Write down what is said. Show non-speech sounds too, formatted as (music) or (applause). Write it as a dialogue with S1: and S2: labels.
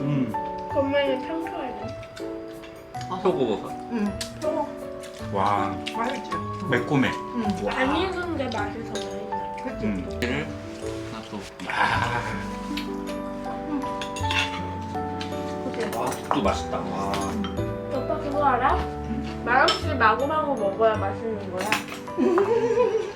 S1: 음.
S2: 건면이 평소에는
S1: 표고버섯.
S3: 응. 또
S1: 와
S3: 맛있지?
S1: 매콤해.
S3: 응.
S2: 안 익은데 맛이 더 나요.
S3: 그치?
S1: 음. 얘를 놔둬. 아.
S3: 그치?
S1: 와 국도 맛있다. 와.
S2: 오빠 그거 알아? 말없이 마구마구 먹어야 맛있는 거야. (laughs)